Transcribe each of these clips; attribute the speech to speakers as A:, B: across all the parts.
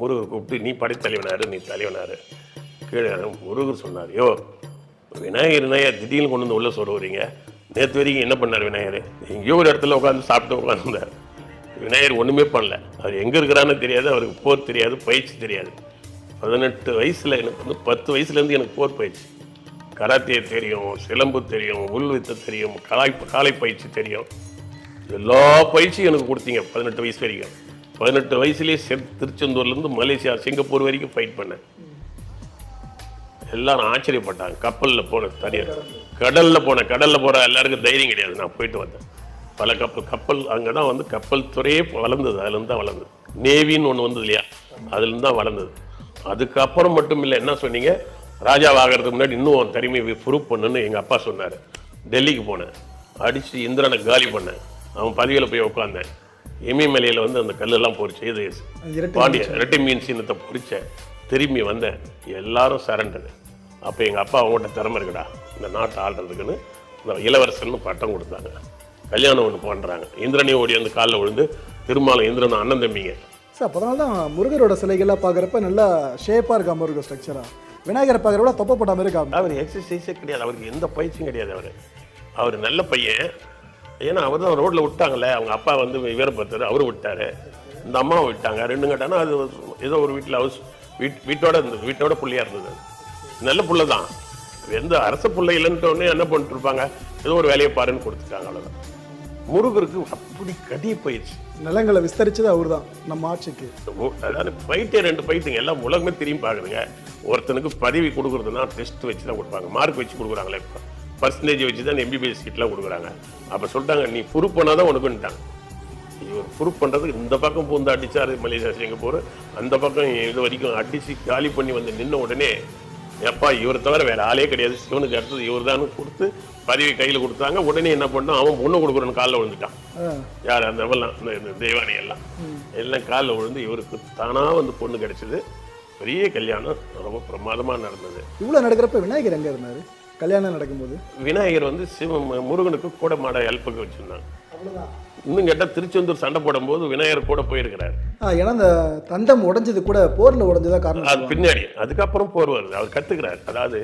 A: முருகர் கூப்பிட்டு நீ படைத்தலைவனாரு நீ தலைவனாரு. கீழே முருகர் சொன்னார் யோ விநாயகர் விநாயகர் திடீர்னு கொண்டு வந்து உள்ள சொல்லுவீங்க நேற்று வரைக்கும் என்ன பண்ணார் விநாயகர்? எங்கேயோ ஒரு இடத்துல உட்காந்து சாப்பிட்டு உட்காந்துருந்தார் விநாயகர் ஒன்றுமே பண்ணல. அவர் எங்கே இருக்கிறான்னு தெரியாது அவருக்கு போர் தெரியாது பயிற்சி தெரியாது. பதினெட்டு வயசில் எனக்கு வந்து பத்து வயசுலேருந்து எனக்கு போர் பயிற்சி. கராத்தே தெரியும் சிலம்பு தெரியும் உள்வித்த தெரியும் கலாய் காலை பயிற்சி தெரியும். எல்லா பயிற்சியும் எனக்கு கொடுத்தீங்க பதினெட்டு வயசு வரைக்கும். பதினெட்டு வயசுலேயே செ- திருச்செந்தூர்லேருந்து மலேசியா சிங்கப்பூர் வரைக்கும் ஃபைட் பண்ணேன். எல்லாரும் ஆச்சரியப்பட்டாங்க. கப்பலில் போன தனியார் கடலில் போன கடலில் போகிற எல்லாருக்கும் தைரியம் கிடையாது. நான் போயிட்டு வந்தேன். பல கப்பல் கப்பல் அங்கே தான் வந்து கப்பல் துறையே வளர்ந்தது. அதுலேருந்து தான் வளர்ந்தது. நேவின்னு ஒன்று வந்தது இல்லையா? அதுலேருந்து தான் வளர்ந்தது. அதுக்கப்புறம் மட்டும் இல்லை என்ன சொன்னீங்க? ராஜாவாகிறதுக்கு முன்னாடி இன்னும் உன் திறமையை ப்ரூவ் பண்ணுன்னு எங்கள் அப்பா சொன்னார். டெல்லிக்கு போனேன். அடித்து இந்திரனை காலி பண்ணேன். அவன் பதவியில் போய் உட்காந்தேன் இமயமலையில் வந்து அந்த கல்லெல்லாம் பொறிச்சு இது பாண்டிய இரட்டை மீன் சின்னத்தை பிடிச்சேன் திரும்பி வந்தேன் எல்லாரும் சரண்டது. அப்போ எங்கள் அப்பா அவங்ககிட்ட திறமை இருக்குடா இந்த நாட்டை ஆள்றதுக்குன்னு இந்த இளவரசன் பட்டம் கொடுத்தாங்க. கல்யாணம் ஒன்று பண்ணுறாங்க இந்திரனையும் ஓடி வந்து காலில் விழுந்து திருமாலும் இந்திரனும் அண்ணன் தம்பிங்க.
B: சார் அப்போ அதனால தான் முருகரோட சிலைகள்லாம் பார்க்குறப்ப நல்லா ஷேப்பாக இருக்கா முருகர் ஸ்ட்ரக்சராக விநாயகரை பார்க்குறப்ப தொப்பை போட்ட மாதிரி இருக்கா?
A: அவர் எக்ஸசைஸே கிடையாது. அவருக்கு எந்த பயிற்சியும் கிடையாது அவர். அவர் நல்ல பையன். ஏன்னா அவர் தான் ரோட்டில் விட்டாங்களே அவங்க அப்பா வந்து வீரபத்தர் அவரும் விட்டாரு. இந்த அம்மாவும் விட்டாங்க. ரெண்டு கட்டானா அது ஏதோ ஒரு வீட்டில் ஹவுஸ் வீட் வீட்டோட இருந்தது. வீட்டோட புள்ளையா இருந்தது. நல்ல புள்ள தான். எந்த அரச புள்ள இல்லைன்ட்டு உடனே என்ன பண்ணிட்டு இருப்பாங்க? ஏதோ ஒரு வேலையை பாருன்னு கொடுத்துட்டாங்க அவ்வளோதான் முருகருக்கு அப்படி கடி பயிற்சி
B: நிலங்களை விஸ்தரிச்சது அவர் தான் நம்ம ஆட்சிக்கு.
A: அதாவது ஃபைட்டே ரெண்டு ஃபைட்டுங்க எல்லாம் உலகமே திரும்பி பார்க்குதுங்க ஒருத்தனுக்கு பதவி கொடுக்குறதுனா டெஸ்ட் வச்சு தான் கொடுப்பாங்க. மார்க் வச்சு கொடுக்குறாங்களே இப்போ. பர்சன்டேஜ் வச்சு தான் எம்பிபிஎஸ் சீட்லாம் கொடுக்குறாங்க. அப்போ சொல்லிட்டாங்க நீ ப்ரூவ் பண்ணால் தான் உனக்குன்ட்டாங்க இவர் ப்ரூவ் பண்ணுறதுக்கு இந்த பக்கம் பூந்து அடிச்சாரு மலேசியா சிங்கப்பூர். அந்த பக்கம் இது வரைக்கும் அடித்து காலி பண்ணி வந்து நின்ன உடனே எப்பா இவர் தவிர வேற ஆளே கிடையாது. சிவனுக்கு அடுத்தது இவர் தான் கொடுத்து பதவி கையில் கொடுத்தாங்க. உடனே என்ன பண்ணான் அவன் பொண்ணு கொடுக்குறன்னு காலில் விழுந்துட்டான். யார் அந்த இவெல்லாம்? இந்த தெய்வானி எல்லாம். எல்லாம் காலில் விழுந்து இவருக்கு தானாக வந்து பொண்ணு கிடைச்சது. பெரிய கல்யாணம். ரொம்ப பிரமாதமாக நடந்தது.
B: இவ்வளோ நடக்கிறப்ப விநாயகர் எங்கே இருந்தார்? கல்யாணம் நடக்கும்போது?
A: விநாயகர் வந்து சிவ முருகனுக்கு கூட மாட ஹெல்ப்புக்கு வச்சுருந்தாங்க. இன்னும் கேட்டால் திருச்செந்தூர் சண்டை போடும்போது விநாயகர் கூட போயிருக்கிறார்.
B: ஏன்னா அந்த தண்டம் உடைஞ்சது கூட போரில் உடைஞ்சதா காரணம்
A: அது பின்னாடி அதுக்கப்புறம் போர் வருது அவர் கற்றுக்கிறார் அதாவது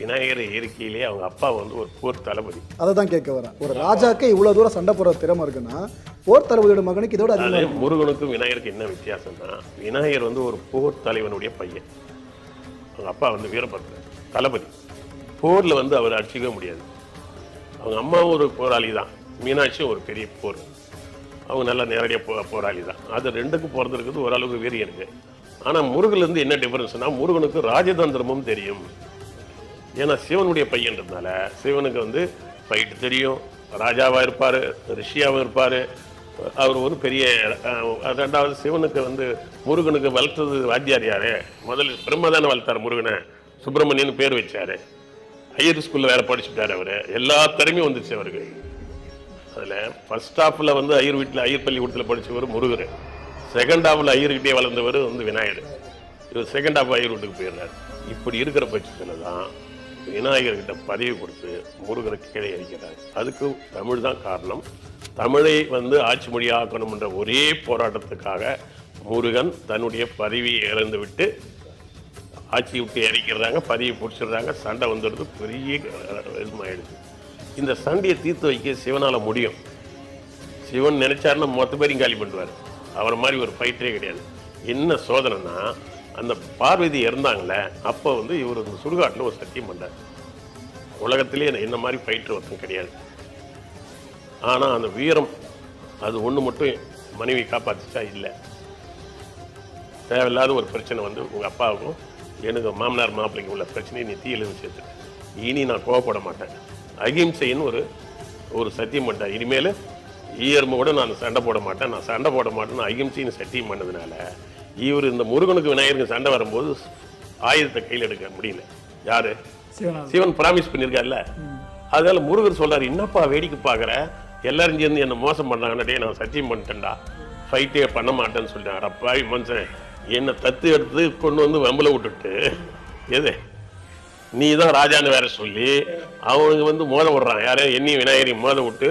A: விநாயகர் இயற்கையிலே அவங்க அப்பா வந்து ஒரு போர் தளபதி.
B: அதை தான் கேட்க வரேன். ஒரு ராஜாக்கு இவ்வளோ தூரம் சண்டை போடுற திறமை இருக்குன்னா போர் தளபதியோட மகனுக்கு இதோட அதிகமாக
A: அது முருகனுக்கும் விநாயகருக்கு என்ன வித்தியாசம்னா விநாயகர் வந்து ஒரு போர் தலைவனுடைய பையன். அவங்க அப்பா வந்து வீரபத்ரன் தளபதி. போரில் வந்து அவர் அடிச்சிக்கவே முடியாது. அவங்க அம்மாவும் ஒரு போராளி தான். மீனாட்சியும் ஒரு பெரிய போர். அவங்க நல்லா நேரடியாக போ போராளி தான். அது ரெண்டுக்கும் போகிறது இருக்குது ஓரளவுக்கு வீரியம் இருக்குது ஆனால் முருகன்லேருந்து என்ன டிஃப்ரென்ஸ்னால் முருகனுக்கு ராஜதந்திரமும் தெரியும். ஏன்னா சிவனுடைய பையன்றதுனால சிவனுக்கு வந்து ஃபைட்டு தெரியும். ராஜாவாக இருப்பார் ரிஷியாகவும் இருப்பார். அவர் ஒரு பெரிய ரெண்டாவது சிவனுக்கு வந்து முருகனுக்கு வளர்த்தது வாத்தியார் யார்? முதல்ல பிரம்ம தானே வளர்த்தார் முருகனை. சுப்பிரமணியன் பேர் வச்சார். ஐயர் ஸ்கூலில் வேற படிச்சுட்டார் அவர். எல்லா திறமையும் வந்துச்சு அவருக்கு. அதில் ஃபர்ஸ்ட் ஹாஃபில் வந்து ஐயர் வீட்டில் ஐயர் பள்ளிக்கூடத்தில் படித்தவர் முருகர். செகண்ட் ஹாஃபில் ஐயர்கிட்டே வளர்ந்தவர் வந்து விநாயகர். இவர் செகண்ட் ஹாஃப் ஐயர் வீட்டுக்கு போயிருந்தார் இப்படி இருக்கிற பட்சத்தில் தான் விநாயகர்கிட்ட பதவி கொடுத்து முருகரை கீழே இறக்கிறார். அதுக்கு தமிழ் தான் காரணம். தமிழை வந்து ஆட்சி மொழியாக்கணும்ன்ற ஒரே போராட்டத்துக்காக முருகன் தன்னுடைய பதவியை இழந்துவிட்டு ஆட்சி விட்டு இறக்கிறாங்க பதவி பிடிச்சிடுறாங்க சண்டை வந்துடுது பெரிய இதுமாயிடுது இந்த சண்டையை தீர்த்து வைக்க சிவனால முடியும். சிவன் நினைச்சாருன்னா மொத்த பேரையும் காலி பண்ணுவார். அவரை மாதிரி ஒரு ஃபைட்டரே கிடையாது. என்ன சோதனைனா அந்த பார்வதி இறந்தாங்களே அப்போ வந்து இவர் இந்த சுடுகாட்டில் ஒரு சத்தியம் பண்ணார் உலகத்திலே என்ன மாதிரி ஃபைட்டர் ஒருத்தன் கிடையாது. ஆனால் அந்த வீரம் அது ஒன்று மட்டும் மனைவி காப்பாற்றிச்சா இல்லை. தேவையில்லாத ஒரு பிரச்சனை வந்து உங்கள் அப்பாவுக்கும் எனக்கு மாமனார் மாப்பிள்ளைக்கு உள்ள பிரச்சனையை நீ தீயிலிருந்து சேர்த்து இனி நான் கோவப்பட மாட்டேன். அகிம்சைன்னு ஒரு ஒரு சத்தியம் பண்ணிட்டேன் இனிமேல் ஈயர்ம கூட நான் சண்டை போட மாட்டேன். நான் சண்டை போட மாட்டேன்னு அகிம்சைன்னு சத்தியம் பண்ணதுனால இவர் இந்த முருகனுக்கு விநாயகருக்கு சண்டை வரும்போது ஆயுதத்தை கையில் எடுக்க முடியல. யாரு? சிவன் ப்ராமிஸ் பண்ணியிருக்காருல்ல? அதனால முருகர் சொல்றாரு என்னப்பா வேடிக்கை பார்க்குற? எல்லாரும் சேர்ந்து என்ன மோசம் பண்ணாங்கன்னு நான் சத்தியம் பண்ணிட்டேன்டா. ஃபைட்டே பண்ண மாட்டேன்னு சொல்லிட்டேன் அடப்பாவி மனுஷன். என்னை தத்து எடுத்து கொண்டு வந்து வெம்பல விட்டுட்டு எது? நீ தான் ராஜான்னு வேற சொல்லி அவங்க வந்து மோத விடுறான் யாரையும் என்னையும் விநாயகரையும் மோத விட்டு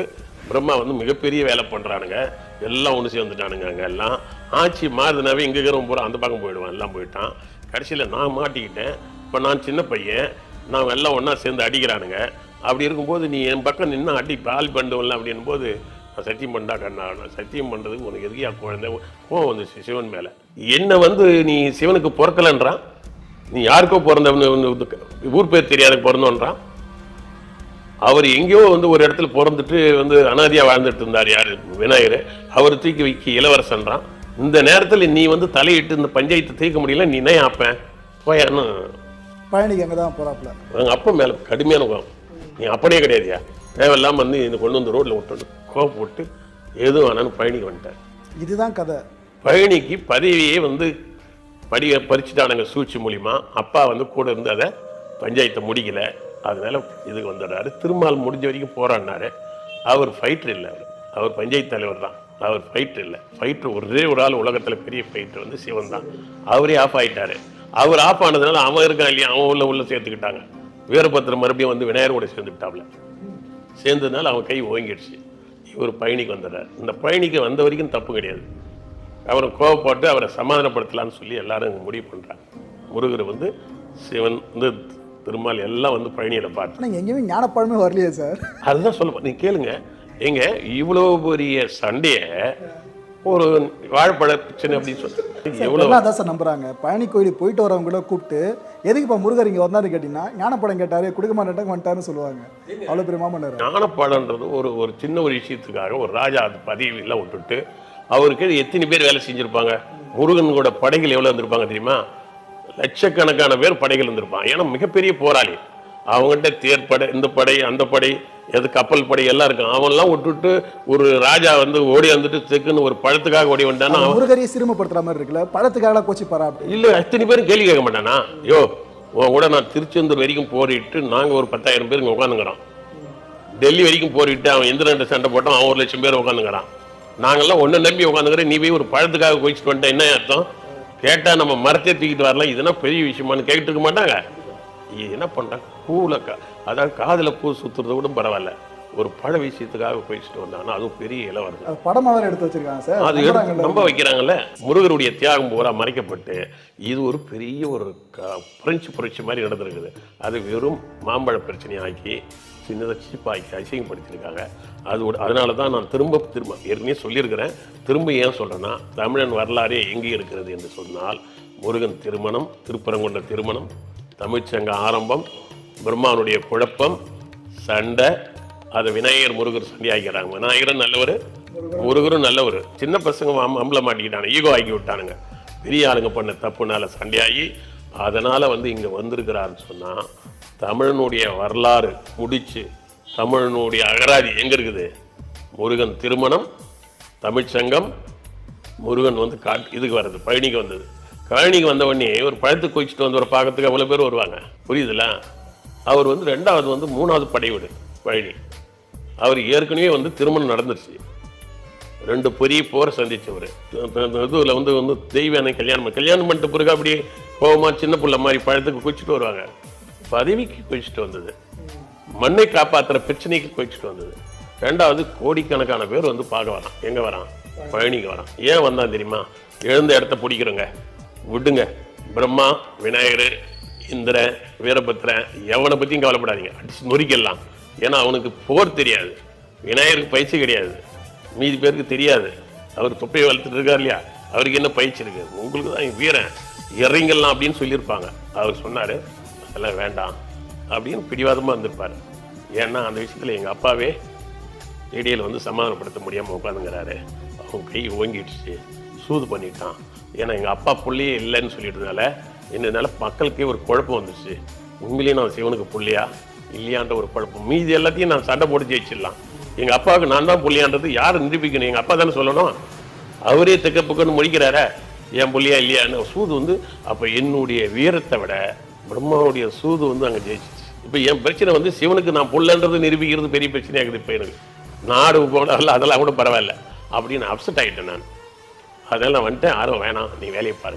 A: பிரம்மா வந்து மிகப்பெரிய வேலை பண்ணுறானுங்க எல்லாம் ஒன்று சேர்ந்துட்டானுங்க அங்கே எல்லாம். ஆட்சி மாறுதுனாவே இங்கே இருக்கிறவங்க பூரா அந்த பக்கம் போயிடுவான் எல்லாம் போயிட்டான். கடைசியில் நான் மாட்டிக்கிட்டேன். இப்போ நான் சின்ன பையன். நான் எல்லாம் ஒன்றா சேர்ந்து அடிக்கிறானுங்க. அப்படி இருக்கும்போது நீ என் பக்கம் நின்று அடி பால் பண்ணுவோம்ல அப்படின்னும் போது நான் சத்தியம் பண்ணா கண்ணா நான் சத்தியம் பண்ணுறதுக்கு உனக்கு எதுக்கியா குழந்தை? கோவம் வந்துச்சு சிவன் மேலே. என்னை வந்து நீ சிவனுக்கு பிறக்கலன்றான்? நீ யாருக்கோ பிறந்தவனு ஊர் பேர் தெரியாத பிறந்தோன்றான்? அவர் எங்கேயோ வந்து ஒரு இடத்துல பிறந்துட்டு வந்து அனாதியா வாழ்ந்துட்டு இருந்தார் யாரு? விநாயகர். அவர் தூக்கி வைக்க இளவரசன்றான். இந்த நேரத்தில் நீ வந்து தலையிட்டு இந்த பஞ்சாயத்தை தீர்க்க முடியல நீ என்ன ஆப்பேன் போயான்னு
B: பழனிக்கு அங்கே தான் போகிறாப்புல
A: எங்கள் அப்பா மேலே கடுமையான நீ அப்படியே கிடையாதுயா தேவையில்லாம வந்து என்னை கொண்டு வந்து ரோட்டில் விட்டு கோவம் போட்டு எதுவும் வேணான்னு பழனிக்கு வந்துட்டார்.
B: இதுதான் கதை.
A: பழனிக்கு பதவியே வந்து படிய பறிச்சுட்டானுங்க சூழ்ச்சி மூலிமா அப்பா வந்து கூட இருந்து அதை பஞ்சாயத்தை முடிக்கல. அதனால இதுக்கு வந்துடுறாரு. திருமால் முடிஞ்ச வரைக்கும் போராடினாரு. அவர் ஃபைட்டர் இல்லை அவர். அவர் பஞ்சாயத்து தலைவர் தான். அவர் ஃபைட்டர் இல்லை. ஃபைட்டர் ஒரே ஒரு ஆள் உலகத்தில் பெரிய ஃபைட்டர் வந்து சிவன் தான். அவரே ஆஃப் ஆயிட்டாரு. அவர் ஆஃப் ஆனதுனால அவன் இருக்கான் இல்லையா? அவன் உள்ள உள்ள சேர்த்துக்கிட்டாங்க. வீரபத்திரம் மறுபடியும் வந்து விநாயகரோட சேர்ந்துக்கிட்டாப்ல. சேர்ந்ததுனால அவன் கை ஓங்கிடுச்சு. இவர் பயணிக்கு வந்துடுறார். இந்த பயணிக்கு வந்த வரைக்கும் தப்பு கிடையாது. அவரை கோவப்பட்டு அவரை சமாதானப்படுத்தலாம்னு சொல்லி எல்லாரும் முடிவு பண்ணுறாங்க முருகர் வந்து சிவன் வந்து திருமால் எல்லாம் வந்து பழனியில் பார்த்து.
B: எங்கேயுமே ஞானப்பழமே வரலையே சார்.
A: அதுதான் சொல்ல நீ கேளுங்க. ஏங்க இவ்வளோ பெரிய சண்டையை ஒரு வாழைப்பழ பிரச்சனை அப்படின்னு சொல்லி எவ்வளோ
B: அதான் சார் நம்புறாங்க. பழனி கோயிலுக்கு போயிட்டு வரவங்கள கூப்பிட்டு எதுக்கு இப்போ முருகர் இங்கே வந்தாரு கேட்டிங்கன்னா ஞானப்பழம் கேட்டாரு கொடுக்க மாட்டேன் வந்துட்டாருன்னு சொல்லுவாங்க. அவ்வளோ பெரிய மாமன்னர்
A: ஞானப்பாடன்றது ஒரு ஒரு சின்ன ஒரு விஷயத்துக்காக ஒரு ராஜா அது பதவியெல்லாம் விட்டுட்டு அவருக்கு எத்தனை பேர் வேலை செஞ்சுருப்பாங்க? முருகனோட படைகள் எவ்வளோ இருந்திருப்பாங்க தெரியுமா? லட்சக்கணக்கான பேர் படைகள் இருந்திருப்பான் ஏன்னா மிகப்பெரிய போராளி. அவங்ககிட்ட தேர் படை இந்த படை அந்த படை எது கப்பல் படை எல்லாம் இருக்கும் அவன்லாம் விட்டுட்டு ஒரு ராஜா வந்து ஓடி வந்துட்டு தெக்குன்னு ஒரு பழத்துக்காக ஓடி வந்தான்னா அவன்
B: முருகரையே சிறுமப்படுத்துற மாதிரி இருக்குல்ல? பழத்துக்காக கோச்சி பாரா
A: இல்லை அத்தனை பேரும் கேள்வி கேட்க மாட்டானா? யோ உன் கூட நான் திருச்செந்தூர் வரைக்கும் போரிட்டு நாங்கள் ஒரு பத்தாயிரம் பேர் இங்கே உட்காந்துங்கிறோம் டெல்லி வரைக்கும் போரிட்டு அவன் எந்த ரெண்டு சண்டை போட்டான் அவன் ஒரு லட்சம் பேர் உட்காந்துங்கிறான் நாங்கெல்லாம் ஒன்றை நம்பி உட்காந்துக்கிறேன் நீ போய் ஒரு பழத்துக்காக குவிச்சிட்டு வந்துட்டேன் என்ன அர்த்தம்? கேட்டால் நம்ம மரத்தை தூக்கிட்டு வரலாம் இதெல்லாம் பெரிய விஷயமான்னு கேட்டுட்டு இருக்க மாட்டாங்க. என்ன பண்ணுறான் பூவில் கா அதாவது காதில் பூ சுற்றுறத கூட பரவாயில்ல. ஒரு பழ விஷயத்துக்காக குவிச்சிட்டு வந்தாங்கன்னா அதுவும் பெரிய
B: அது படமா வேற எடுத்து வச்சிருக்காங்க சார்.
A: அது எடுத்து. நம்ப வைக்கிறாங்கல்ல? முருகருடைய தியாகம் பூரா மறைக்கப்பட்டு இது ஒரு பெரிய ஒரு புரட்சி புரட்சி மாதிரி நடந்திருக்குது. அது வெறும் மாம்பழ பிரச்சனையாக்கி சின்னதாக சீப்பாக்கி அசிங்கப்படுத்தியிருக்காங்க. அது அதனால தான் நான் திரும்ப திரும்ப ஏற்கனவே சொல்லியிருக்கிறேன். திரும்ப ஏன் சொல்கிறேன்னா தமிழன் வரலாறே எங்கே இருக்கிறது என்று சொன்னால் முருகன் திருமணம் திருப்பரங்குன்ற திருமணம் தமிழ்ச்சங்க ஆரம்பம் பிரம்மானுடைய குழப்பம் சண்டை அதை விநாயகர் முருகர் சண்டையாகிறாங்க விநாயகரும் நல்லவர் முருகரும் நல்லவர். சின்ன பசங்க அம் மாட்டிக்கிட்டாங்க ஈகோ ஆக்கி விட்டானுங்க. பெரிய ஆளுங்க பண்ண தப்புனால சண்டையாகி அதனால் வந்து இங்கே வந்திருக்கிறாருன்னு சொன்னால் தமிழனுடைய வரலாறு முடித்து தமிழனுடைய அகராதி எங்கே இருக்குது? முருகன் திருமணம் தமிழ்ச்சங்கம் முருகன் வந்து காட் இதுக்கு வர்றது பழனிக்கு வந்தது. பழனிக்கு வந்த உடனே ஒரு பழத்தை குவிச்சிட்டு வந்து ஒரு பார்க்கறதுக்கு அவ்வளோ பேர் வருவாங்க? புரியுதுல அவர் வந்து ரெண்டாவது வந்து மூணாவது படைவீடு பழனி. அவர் ஏற்கனவே வந்து திருமணம் நடந்துருச்சு. ரெண்டு பெரிய போரை சந்தித்தவர் இதுல வந்து வந்து தெய்வானை கல்யாணம் கல்யாணம் பண்ணிட்டு பிறகு அப்படியே போகமா சின்ன பிள்ளை மாதிரி பழத்துக்கு குச்சிட்டு வருவாங்க. பதவிக்கு குச்சிட்டு வந்தது. மண்ணை காப்பாத்துற பிரச்சனைக்கு குச்சிட்டு வந்தது. ரெண்டாவது கோடிக்கணக்கான பேர் வந்து பார்க்க வரான். எங்க வரான்? பழனிக்கு வரான். ஏன் வந்தான் தெரியுமா? எழுந்த இடத்த பிடிக்கிறோங்க. விடுங்க. பிரம்மா விநாயகர் இந்திரன் வீரபத்திரன் எவனை பத்தியும் கவலைப்படாதீங்க. அடிச்சு நொறிக்கலாம் ஏன்னா அவனுக்கு போர் தெரியாது. விநாயகருக்கு பயிற்சி கிடையாது. மீதி பேருக்கு தெரியாது. அவர் தொப்பையை வளர்த்துட்டு இருக்கார் இல்லையா? அவருக்கு என்ன பயிற்சி இருக்குது உங்களுக்கு தான் வீரன். இறங்கலாம் அப்படின்னு சொல்லியிருப்பாங்க. அவர் சொன்னார் அதெல்லாம் வேண்டாம். அப்படின்னு பிடிவாதமாக இருந்திருப்பார். ஏன்னா அந்த விஷயத்தில் எங்கள் அப்பாவே ரேடியோவில் வந்து சமாதானப்படுத்த முடியாமல் உட்காந்துங்கிறாரு அவங்க கை ஓங்கிடுச்சு. சூது பண்ணிட்டான். ஏன்னா எங்கள் அப்பா புள்ளையே இல்லைன்னு சொல்லிட்டதுனால என்னதுனால மக்களுக்கே ஒரு குழப்பம் வந்துச்சு உண்மையிலேயே நான் சிவனுக்கு புள்ளியா? இல்லையான்ற ஒரு குழப்பம். மீதி எல்லாத்தையும் நான் சண்டை போட்டு ஜெயிச்சிடலாம். எங்கள் அப்பாவுக்கு நான் தான் புள்ளியான்றது யார் நிரூபிக்கணும்? எங்கள் அப்பா தானே சொல்லணும். அவரே தெக்க பக்கம்னு முடிக்கிறாரே என் புள்ளியா இல்லையான்னு? சூது வந்து அப்போ என்னுடைய வீரத்தை விட பிரம்மாவுடைய சூது வந்து அங்கே ஜெயிச்சிச்சு. இப்போ என் பிரச்சனை வந்து சிவனுக்கு நான் புள்ளன்றது நிரூபிக்கிறது பெரிய பிரச்சனையாகுது இப்போ எனக்கு. நாடு போனால் அதெல்லாம் கூட பரவாயில்ல. அப்படின்னு அப்செட் ஆகிட்டேன் நான். அதெல்லாம் வந்துட்டு ஆர்வம் யாரும் வேணாம். நீ வேலையை பாருங்க.